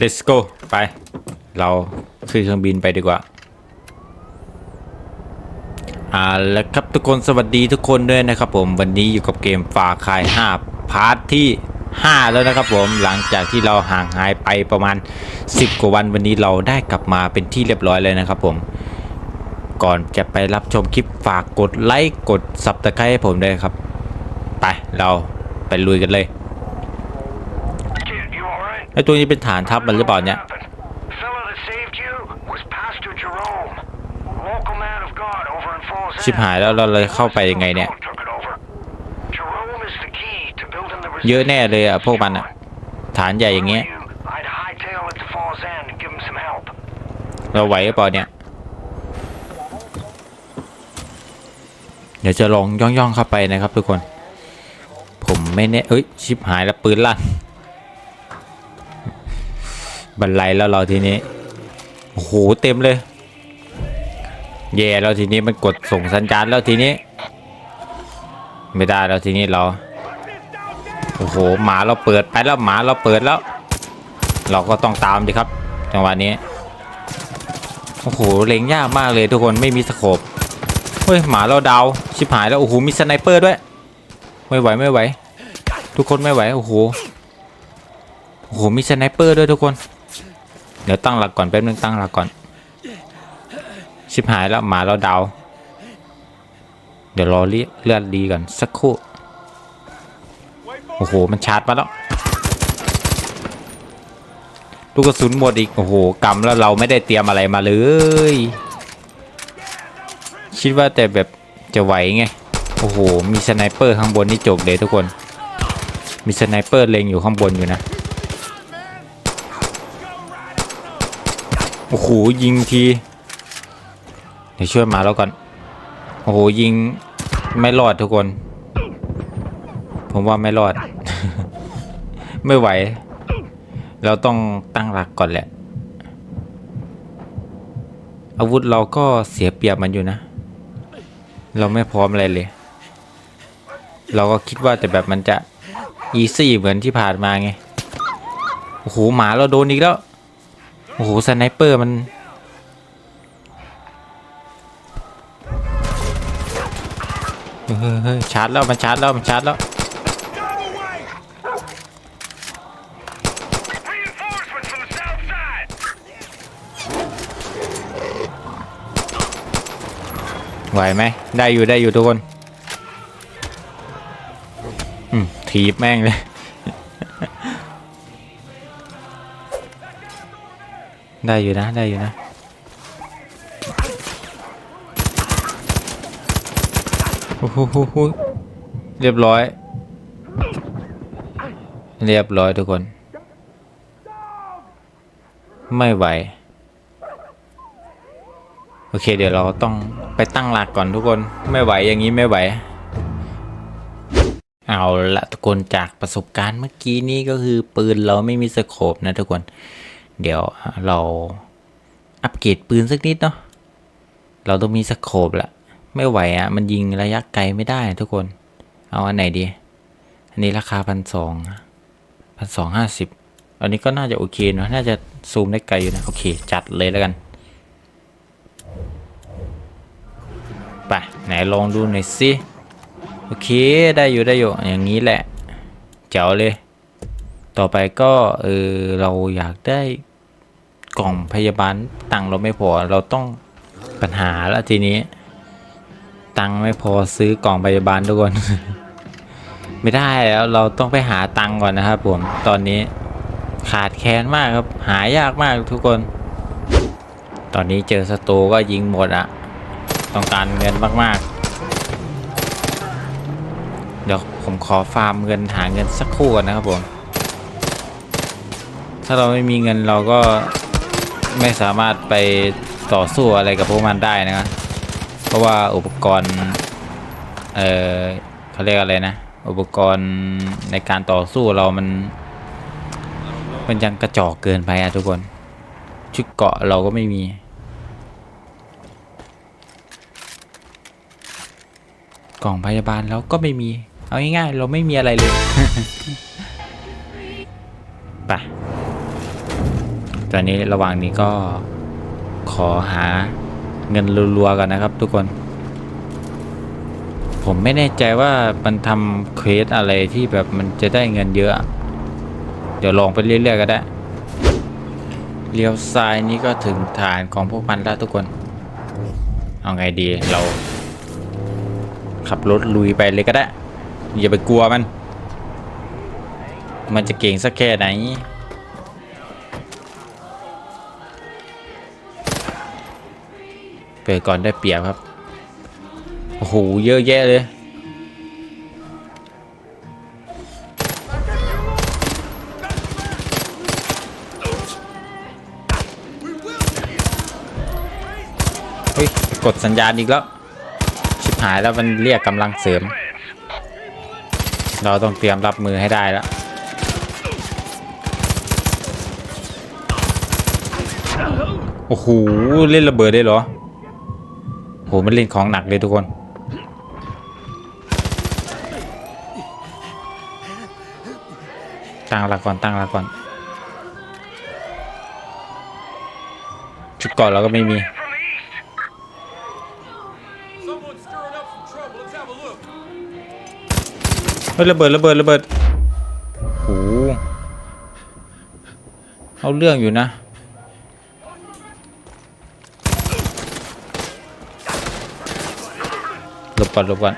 let's go ไป เราขึ้นเครื่องบินไปดีกว่าอ่าแล้วครับทุกคนสวัสดีทุกคนด้วยนะครับผมวันนี้อยู่กับเกมฟาคาย 5 พาร์ทที่ 5 แล้วนะครับผมหลังจากที่เราห่างหายไปประมาณ 10 กว่าวันวันนี้เราได้กลับมาเป็นที่เรียบร้อยเลยนะครับผมก่อนจะไปรับชมคลิปฝากกดไลค์กด subscribe ให้ผมด้วยครับ ไปเราไปลุยกันเลย ไอ้ตัวนี้เป็นฐานทัพมันหรือเปล่าเนี่ย ชิบหายแล้วเราเลยเข้าไปยังไงเนี่ย เยอะแน่เลยอะพวกมันอะ ฐานใหญ่อย่างเงี้ย เราไหวหรือเปล่าเนี่ยเดี๋ยวจะลองย่องๆเข้าไปนะครับทุกคน ผมไม่แน่เอ้ย ชิบหายแล้วปืนลั่น บันไลแล้วเราทีนี้โอ้โหเต็มเลย แย่แล้วทีนี้มันกดส่งสัญญาณแล้วทีนี้ ไม่ได้แล้วทีนี้เราโอ้โหหมาเราเปิดไปแล้วหมาเราเปิดแล้ว เราก็ต้องตามดิครับ จังหวะนี้โอ้โหเล็งยากมากเลยทุกคนไม่มีสโคปเฮ้ยหมาเราดาวชิบหายแล้วโอ้โหมีสไนเปอร์ด้วยไม่ไหวไม่ไหว ทุกคนไม่ไหวโอ้โหโอ้โหมีสไนเปอร์ด้วยทุกคน เดี๋ยวตั้งหลักก่อนแป๊บนึงตั้งหลักก่อน ชิบหายแล้วหมาเราดาวเดี๋ยวรอเลือดเลือดดีก่อนสักครู่ โอ้โห มันชาร์จมาแล้ว ลูกกระสุนหมดอีก โอ้โหกำแล้วเราไม่ได้เตรียมอะไรมาเลย คิดว่าแต่แบบจะไหวไง โอ้โห มีสไนเปอร์ข้างบนนี่จบเลยทุกคน มีสไนเปอร์เล็งอยู่ข้างบนอยู่นะ โอ้โหยิงทีเดี๋ยวช่วยมาแล้วก่อนโอ้โหยิงไม่รอดทุกคน ผมว่าไม่รอด ไม่ไหว เราต้องตั้งหลักก่อนแหละ อาวุธเราก็เสียเปรียบมันอยู่นะ เราไม่พร้อมอะไรเลย เราก็คิดว่าแต่แบบมันจะอีซี่เหมือนที่ผ่านมาไง โอ้โหหมาเราโดนอีกแล้ว โอ้โหสไนเปอร์มันเฮ้ยเฮ้ยชาร์จแล้วมันชาร์จแล้วมันชาร์จแล้ว ไหวไหม ได้อยู่ได้อยู่ทุกคน อืมถีบแม่งเลย ได้อยู่นะได้อยู่นะโอ้โหโหโหเรียบร้อย เรียบร้อยทุกคน ไม่ไหว โอเค เดี๋ยวเราต้องไปตั้งหลักก่อนทุกคนไม่ไหวอย่างนี้ไม่ไหวเอาละทุกคนจากประสบการณ์เมื่อกี้นี้ก็คือปืนเราไม่มีสโคปนะทุกคน เดี๋ยวเราอัปเกรดปืนสักนิดเนาะ เราต้องมีสโคปละ ไม่ไหวอะ่ะ มันยิงระยะไกลไม่ได้ทุกคน เอาอันไหนดี อันนี้ราคาพันสองพันสองห้าสิบอันนี้ก็น่าจะโอเคเนาะ น่าจะซูมได้ไกลอยู่นะ โอเค จัดเลยแล้วกัน ไป ไหนลองดูหน่อยสิ โอเค ได้อยู่ได้อยู่ อย่างนี้แหละ เจ๋วเลย ต่อไปก็เออเราอยากได้กล่องพยาบาลตังเราไม่พอเราต้องปัญหาแล้วทีนี้ ตังไม่พอซื้อกล่องพยาบาลทุกคน ไม่ได้แล้วเราต้องไปหาตังก่อนนะครับผมตอนนี้ขาดแคลนมากครับหายากมากทุกคน ตอนนี้เจอศัตรูก็ยิงหมดอะต้องการเงินมากๆ เดี๋ยวผมขอฟาร์มเงินหาเงินสักครู่ก่อนนะครับผม ถ้าเราไม่มีเงินเราก็ไม่สามารถไปต่อสู้อะไรกับพวกมันได้นะครับเพราะว่าอุปกรณ์ เออเขาเรียกอะไรนะ อุปกรณ์ในการต่อสู้เรามัน มันยังกระจอกเกินไปอะทุกคน ชุดเกาะเราก็ไม่มีกล่องพยาบาลเราก็ไม่มี เอาง่ายๆเราไม่มีอะไรเลย ไป ตอนนี้ระหว่างนี้ก็ขอหาเงินรัวๆกันนะครับทุกคน ผมไม่แน่ใจว่ามันทำเควสอะไรที่แบบมันจะได้เงินเยอะ เดี๋ยวลองไปเรื่อยๆก็ได้ เลี้ยวซ้ายนี้ก็ถึงฐานของพวกมันแล้วทุกคน เอาไงดีเรา ขับรถลุยไปเลยก็ได้ อย่าไปกลัวมัน มันจะเก่งสักแค่ไหน เปิดก่อนได้เปรียบครับ โอ้โห เยอะแยะเลย เฮ้ย กดสัญญาณอีกแล้ว ชิบหายแล้วมันเรียกกำลังเสริม เราต้องเตรียมรับมือให้ได้แล้วโอ้โห เล่นระเบิดได้เหรอ หมันเล่นของหนักเลยทุกคน ตั้งหลักก่อนตั้งหลักก่อน ชุดก่อนเราก็ไม่มีเฮ้ยระเบิดระเบิดระเบิดโหเอาเรื่องอยู่นะ หลบก่อนหลบก่อน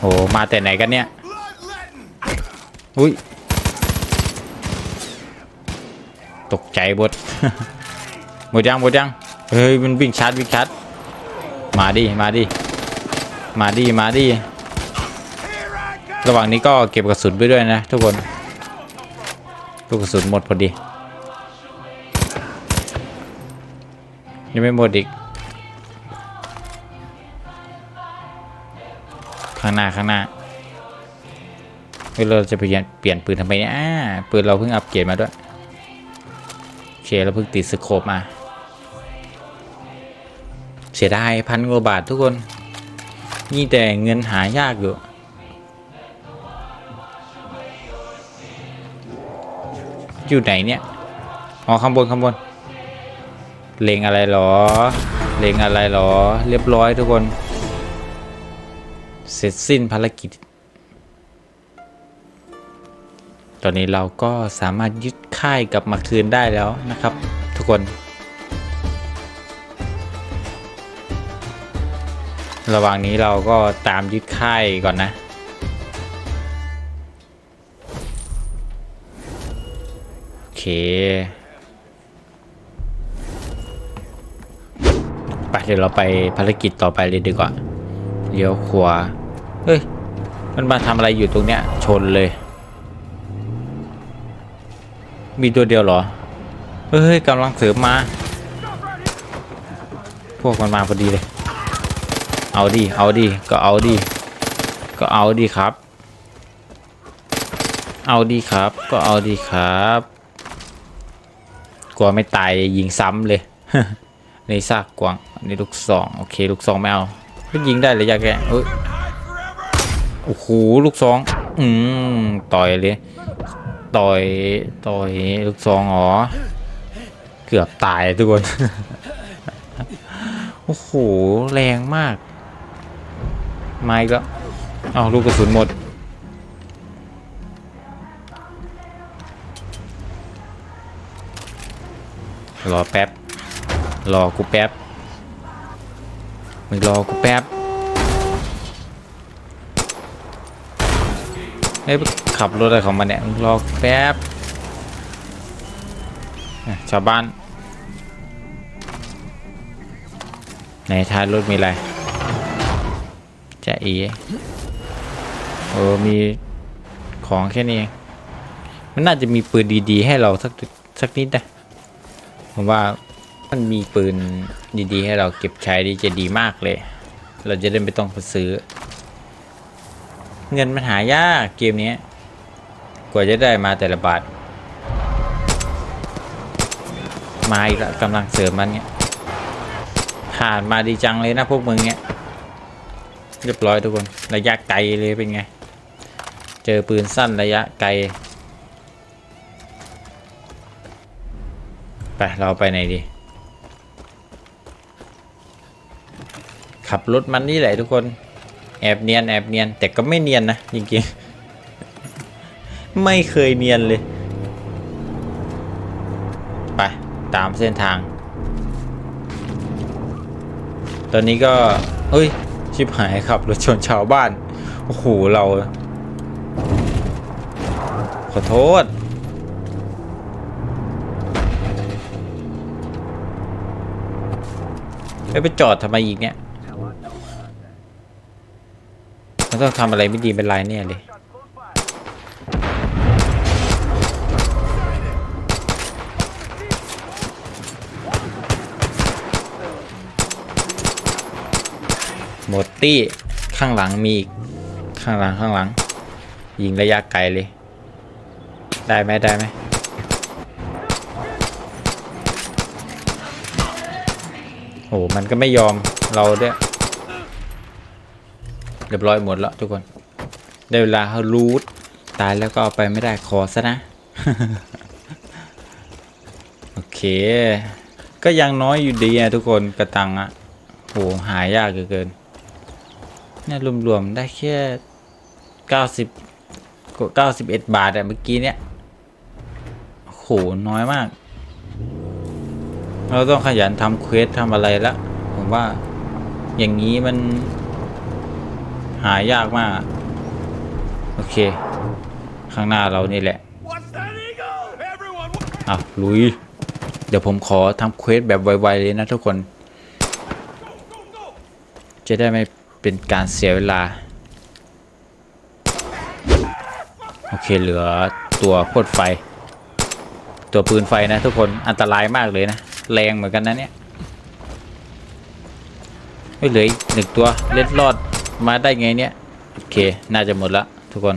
โหมาแต่ไหนกันเนี่ย อุ้ย ตกใจบดหมดยังหมดยัง เฮ้ย มันวิ่งชาร์จวิ่งชาร์จมาดิ มาดิ มาดิ มาดิ ระหว่างนี้ก็เก็บกระสุนไปด้วยนะทุกคน ลูกกระสุนหมดพอดี ยังไม่หมดอีก ข้างหน้าข้างหน้าเราจะเปลี่ยนเปลี่ยนปืนทำไมเนี่ยปืนเราเพิ่งอัปเกรดมาด้วยโอเคเราเพิ่งติดสโคปมาเสียดายพันกว่าบาททุกคนนี่แต่เงินหายากอยู่อยู่ไหนเนี่ย อ๋อข้างบนข้างบน เลงอะไรหรอ เลงอะไรหรอ เรียบร้อยทุกคน เสร็จสิ้นภารกิจ ตอนนี้เราก็สามารถยึดค่ายกลับมาคืนได้แล้วนะครับ ทุกคน ระหว่างนี้เราก็ตามยึดค่ายก่อนนะโอเค ดี๋ยวเราไปภารกิจต่อไปเลยดีกว่าเลี้ยวขวาเฮ้ย มันมาทำอะไรอยู่ตรงเนี้ย ชนเลย มีตัวเดียวเหรอ เฮ้ยกำลังเสริมมา พวกมันมาพอดีเลย เอาดิ เอาดิ ก็เอาดิ ก็เอาดิครับ เอาดีครับ ก็เอาดีครับ กลัวไม่ตายยิงซ้ำเลย ในซากกวางอันลูกซองโอเคลูกซองไม่เอาก็ยิงได้เลยยากแกเอ้ยโอ้โหลูกซองอืมต่อยเลยต่อยต่อยลูกซองอ๋อเกือบตายทุกคนโอ้โหแรงมากมาอีกแล้วเอาลูกกระสุนหมดรอแป๊บ รอกูแป๊บมึงรอกูแป๊บเฮ้ยขับรถอะไรของมันเนี่ยมึงรอกูแป๊บอะชาวบ้านในท้ายรถมีอะไรจะเอเออมีของแค่นี้เองมันน่าจะมีปืนดีๆ ให้เราสักสักนิดนะผมว่า มันมีปืนดีๆ ให้เราเก็บใช้ดีจะดีมากเลย เราจะได้ไม่ต้องไปซื้อ เงินมันหายากเกมนี้ กว่าจะได้มาแต่ละบาท มาอีกแล้วกำลังเสริมมันเนี่ยผ่านมาดีจังเลยนะพวกมึงเนี่ยเรียบร้อยทุกคน ระยะไกลเลยเป็นไง เจอปืนสั้นระยะไกลไปเราไปไหนดี ขับรถมันนี่แหละทุกคน แอบเนียนแอบเนียน แต่ก็ไม่เนียนนะจริงๆ ไม่เคยเนียนเลย ไป ตามเส้นทาง ตอนนี้ก็เอ้ย ชิบหายครับรถชนชาวบ้าน โอ้โห เรา ขอโทษไปจอดทำไมอีกเนี่ย มันต้องทำอะไรไม่ดีเป็นไรเนี่ยเลยหมดตี้ข้างหลังมีอีก ข้างหลังข้างหลัง ยิงระยะไกลเลย ได้ไหมได้ไหมโอ้มันก็ไม่ยอมเราด้วย เรียบร้อยหมดแล้วทุกคน ได้เวลาเขารูทตายแล้วก็เอาไปไม่ได้ขอซะนะ โอเค ก็ยังน้อยอยู่ดีอะทุกคนกระตังอะโหหายากเหลือเกินเนี่ยรวมๆได้แค่เก้าสิบเก้าสิบเอ็ดบาทอะเมื่อกี้เนี่ยโหน้อยมาก เราต้องขยันทำเควสทำอะไรละ ผมว่าอย่างนี้มัน หายากมาก โอเค ข้างหน้าเรานี่แหละอะลุย เดี๋ยวผมขอทำเควสแบบไวๆเลยนะทุกคน จะได้ไม่เป็นการเสียเวลา โอเคเหลือตัวพ่นไฟ ตัวปืนไฟนะทุกคนอันตรายมากเลยนะ แรงเหมือนกันนะเนี่ยไม่เหลืออีกหนึ่งตัวเล็ดรอด มาได้ไงเนี่ย โอเค น่าจะหมดละทุกคน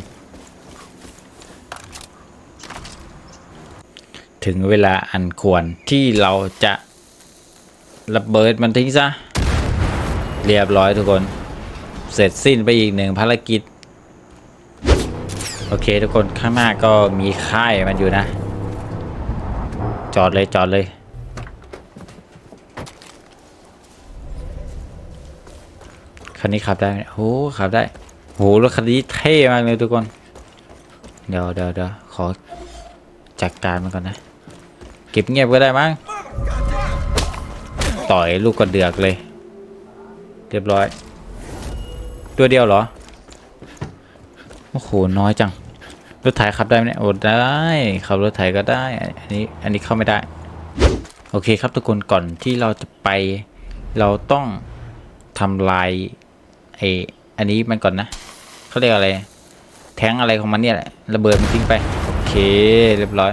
ถึงเวลาอันควรที่เราจะระเบิดมันทิ้งซะ เรียบร้อยทุกคน เสร็จสิ้นไปอีกหนึ่งภารกิจ โอเคทุกคนข้างหน้าก็มีค่ายมันอยู่นะ จอดเลยจอดเลย คันนี้ขับได้โอ้ขับได้โหรถคันนี้เท่มากเลยทุกคน เดี๋ยวเดี๋ยวเดี๋ยวขอจัดการมันก่อนนะ เก็บเงียบก็ได้มั้ง ต่อยลูกกระเดือกเลย เรียบร้อย ตัวเดียวเหรอ โอ้โห น้อยจัง รถไถขับได้ไหมเนี่ย โอ้ได้ ขับรถไถก็ได้ อันนี้ อันนี้เข้าไม่ได้ โอเคครับทุกคน ก่อนที่เราจะไป เราต้องทำลาย ไออันนี้มันก่อนนะเขาเรียกอะไร แทงอะไรของมันเนี่ยแหละระเบิดมันทิ้งไป โอเคเรียบร้อย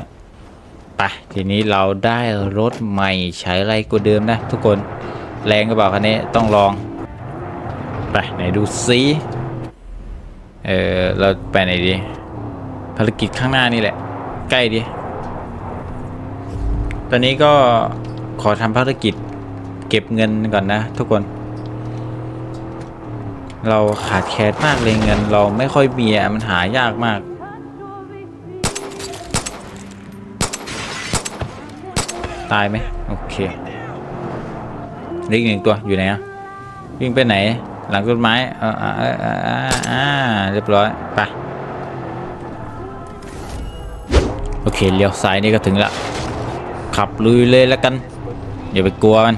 ไปทีนี้เราได้รถใหม่ใช้อะไรกว่าเดิมนะ ทุกคนแรงก็บอกคันนี้ต้องลองไปไหนดูซิเออเราไปไหนดีภารกิจข้างหน้านี่แหละ ใกล้ดีตอนนี้ก็ขอทำภารกิจเก็บเงินก่อนนะ ทุกคน เราขาดแคลนมากเลยเงิน เราไม่ค่อยมีอะมันหายากมาก ตายไหมโอเคเหล็กหนึ่งตัวอยู่ไหนอะวิ่งไปไหน หลังต้นไม้เอออ่าอ่าอ่าอ่าเรียบร้อยไปโอเคเลี้ยวซ้ายนี่ก็ถึงละขับลุยเลยแล้วกัน อย่าไปกลัวมัน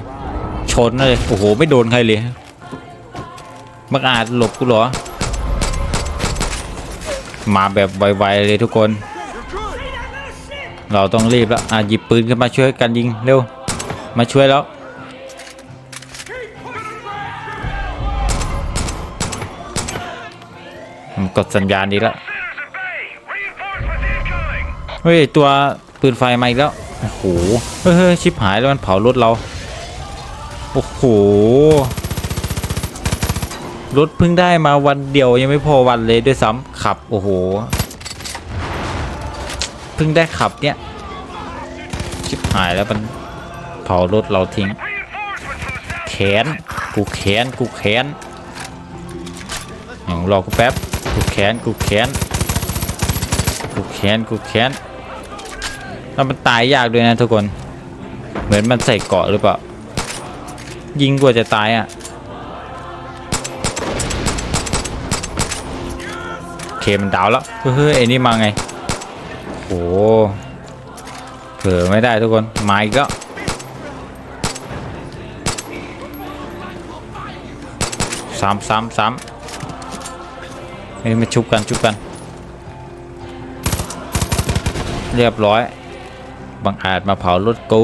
ชนเลยโอ้โห ไม่โดนใครเลย มักอาจหลบกูเหรอ มาแบบไวๆเลยทุกคน เราต้องรีบแล้วอะหยิบปืนขึ้นมาช่วยกันยิงเร็ว มาช่วยแล้ว กดสัญญาณดีแล้วเฮ้ย ตัวปืนไฟมาอีกแล้ว โอ้โห เฮ้ยเฮ้ยชิบหายแล้วมันเผารถเรา โอ้โห รถเพิ่งได้มาวันเดียวยังไม่พอวันเลยด้วยซ้ำขับโอ้โหเพิ่งได้ขับเนี่ยชิบหายแล้วมันเผารถเราทิ้งแขนกูแขนกูแขนอย่างรอกูแป๊บกูแค้นกูแค้นกูแค้นกูแค้นแล้วมันตายยากด้วยนะทุกคน เหมือนมันใส่เกาะหรือเปล่ายิงกว่าจะตายอะ เคมันดาวแล้วเฮ้ยไอ้นี่มาไงโอ้เผลอไม่ได้ทุกคนมาอีกแล้วซ้ำซ้ำซ้ำเฮ้ยมาชุบกันชุบกัน เรียบร้อยบังอาจมาเผารถกู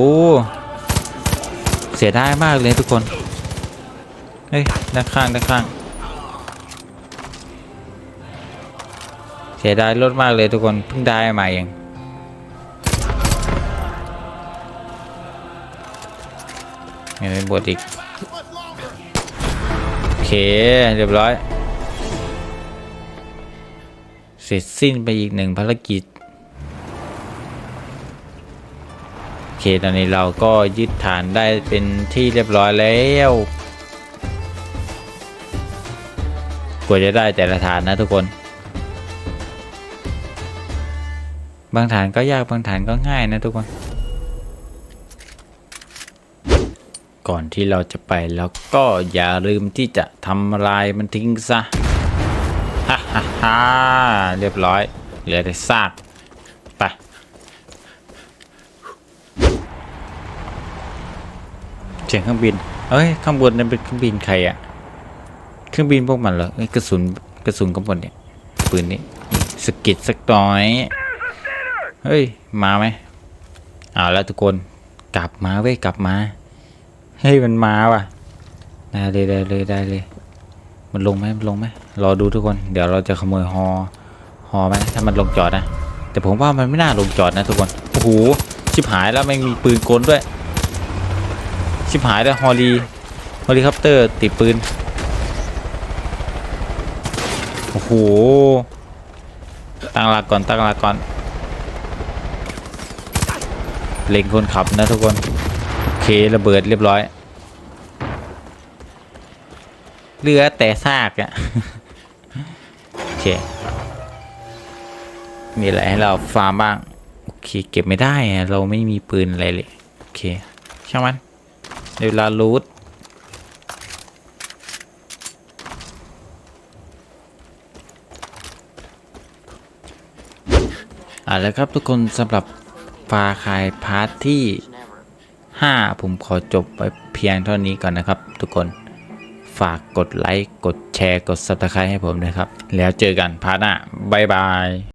เสียดายมากเลยทุกคน เฮ้ยด้านข้างด้านข้าง สียดายรถมากเลยทุกคนเพิ่งได้มาเองยังไม่บดอีก โอเค เรียบร้อย เสร็จสิ้นไปอีกหนึ่งภารกิจ โอเค ตอนนี้เราก็ยึดฐานได้เป็นที่เรียบร้อยแล้วกว่าจะได้แต่ละฐานนะทุกคน บางฐานก็ยากบางฐานก็ง่ายนะทุกคน ก่อนที่เราจะไปแล้วก็อย่าลืมที่จะทำลายมันทิ้งซะฮ่าฮ่าฮ่าเรียบร้อย เหลือแต่ซากไปเสียงเครื่องบิน เอ้ย ข้างบนนั้นเป็นเครื่องบินใครอะเครื่องบินพวกมันเหรอเอ้ยกระสุน กระสุนข้างบนเนี่ย ปืนนี้สกิดสักหน่อย เฮ้ย มาไหมเอาแล้วทุกคนกลับมาเว้ยกลับมา เฮ้ยมันมาว่ะได้เลยได้เลยได้เลย มันลงไหมมันลงไหมรอดูทุกคน เดี๋ยวเราจะขโมยฮอฮอไหมถ้ามันลงจอดนะ แต่ผมว่ามันไม่น่าลงจอดนะทุกคนโอ้โหชิบหายแล้วแม่งมีปืนกลด้วย ชิบหายแล้วฮอลีฮอลีคอปเตอร์ติดปืนโอ้โหตั้งหลักก่อนตั้งหลักก่อน เล็งคนขับนะทุกคน โอเคระเบิดเรียบร้อย เหลือแต่ซากอะโอเค มีอะไรให้เราฟาร์มบ้าง โอเค เก็บไม่ได้ เราไม่มีปืนอะไรเลย โอเค ช่างมันเดี๋ยวเวลารูทอะแล้วครับทุกคนสำหรับ ฟาคายพาร์ทที่ 5 ผมขอจบไปเพียงเท่านี้ก่อนนะครับ ทุกคนฝากกดไลค์ กดแชร์ กด subscribe ให้ผมนะครับ แล้วเจอกันพาร์ทหน้าบ๊ายบาย